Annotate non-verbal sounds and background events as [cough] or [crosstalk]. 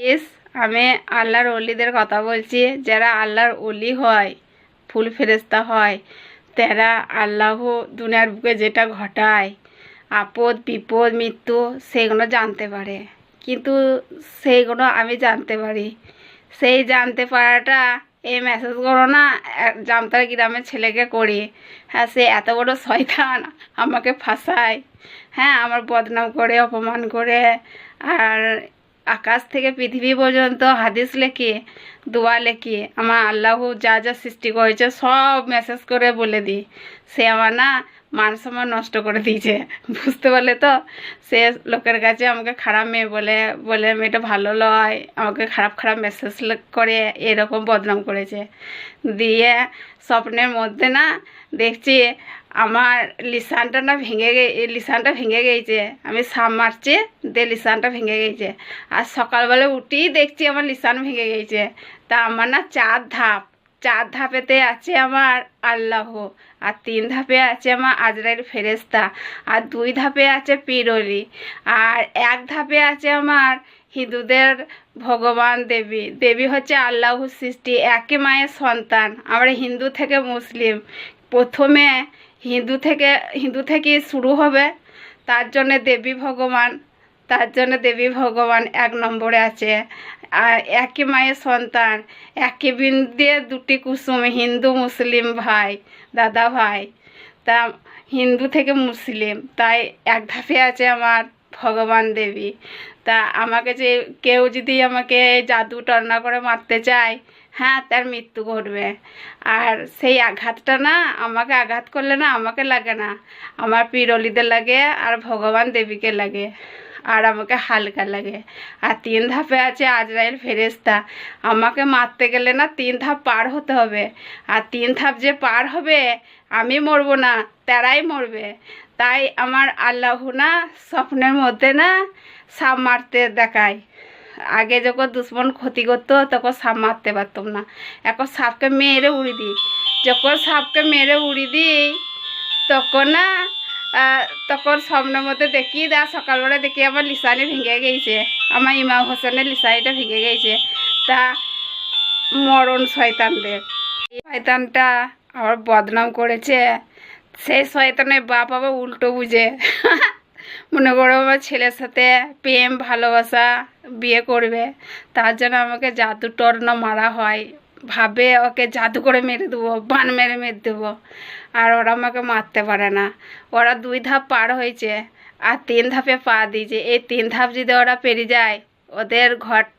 ইস আমি আল্লাহর অলিদের কথা বলছি। যারা আল্লাহর অলি হয়, ফুল ফেরেস্তা হয়, তারা আল্লাহ দুনিয়ার বুকে যেটা ঘটায়, আপদ, বিপদ, মৃত্যু, সেগুলো জানতে পারে। কিন্তু সেইগুলো আমি জানতে পারি। সেই জানতে পারাটা এই মেসেজগুলো না জামতারা গ্রামের ছেলেকে করি। হ্যাঁ সে এত বড় শয়তান, আমাকে ফাঁসায়। হ্যাঁ আমার বদনাম করে, অপমান করে। আর আকাশ থেকে পৃথিবী পর্যন্ত হাদিস লেখে, দোয়া লেখে। আমার আল্লাহ যা যা সৃষ্টি করেছে সব মেসেজ করে বলে দিই। সে আমার না মান সম্মান নষ্ট করে দিয়েছে। বুঝতে পারলে তো? সে লোকের কাছে আমাকে খারাপ মেয়ে বলে বলে মেয়েটা ভালো লয়, আমাকে খারাপ খারাপ মেসেজ করে এরকম বদনাম করেছে। দিয়ে স্বপ্নের মধ্যে না দেখছি আমার লিসানটা না ভেঙে গে, লিসানটা ভেঙে গেছে। আমি সাপ মারছি, দিয়ে লিসানটা ভেঙে গেছে। আর সকালবেলা উঠেই দেখছি আমার লিসান ভেঙে গেছে। তা আমার না চার ধাপ চার ধাপেতে আছে আমার আল্লাহ, আর তিন ধাপে আছে আমার আজরাইল ফেরেস্তা আর দুই ধাপে আছে পিরলি আর এক ধাপে আছে আমার হিন্দুদের ভগবান দেবী। দেবী হচ্ছে আল্লাহ সৃষ্টি একই মায়ের সন্তান। আমরা হিন্দু থেকে মুসলিম। প্রথমে হিন্দু থেকে, হিন্দু থেকেই শুরু হবে। তার জন্যে দেবী ভগবান তার জন্য দেবী ভগবান এক নম্বরে আছে। আর একই মায়ের সন্তান একই বিন্দে দুটি কুসুম, হিন্দু, মুসলিম ভাই, দাদা ভাই। তা হিন্দু থেকে মুসলিম, তাই এক ধাপে আছে আমার ভগবান দেবী। তা আমাকে যে কেউ যদি আমাকে জাদু টর্না করে মারতে চায় হ্যাঁ তার মৃত্যু ঘটবে। আর সেই আঘাতটা না, আমাকে আঘাত করলে না, আমাকে লাগে না। আমার পিরলিদের লাগে আর ভগবান দেবীকে লাগে। আর আমাকে হালকা লাগে। আর তিন ধাপে আছে আজরাইল ফেরেস্তা আমাকে মারতে গেলে না তিন ধাপ পার হতে হবে। আর তিন ধাপ যে পার হবে, আমি মরবো না, তারাই মরবে। তাই আমার আল্লাহ না স্বপ্নের মধ্যে না সাপ মারতে দেখায়। আগে যখন দুশ্মন ক্ষতি করতো, তখন সাপ মারতে পারতাম না। এখন সাপকে মেরে উড়ি দিই। যখন সাপকে মেরে উড়ি দিই, তখন না তখন স্বপ্নের মধ্যে দেখি দা, সকালবেলা দেখি আমার লিসানি ভেঙে গেছে। আমার ইমাম হোসেনের লিসানিটা ভেঙে গেছে। তা মরণ শয়তানদের শয়তানটা আমার বদনাম করেছে। সেই শয়তানের বাপ আবার উল্টো বুঝে। [laughs] মনে করো আমার ছেলের সাথে প্রেম, ভালোবাসা, বিয়ে করবে। তার জন্য আমাকে জাদু টর্ন মারা হয়। ভাবে ওকে জাদু করে মেরে দেবো, বান মেরে মেরে দেবো। আর ওরা আমাকে মারতে পারে না। ওরা দুই ধাপ পার হয়েছে আর তিন ধাপে পা দিয়েছে। এই তিন ধাপ যদি ওরা পেরিয়ে যায়, ওদের ঘর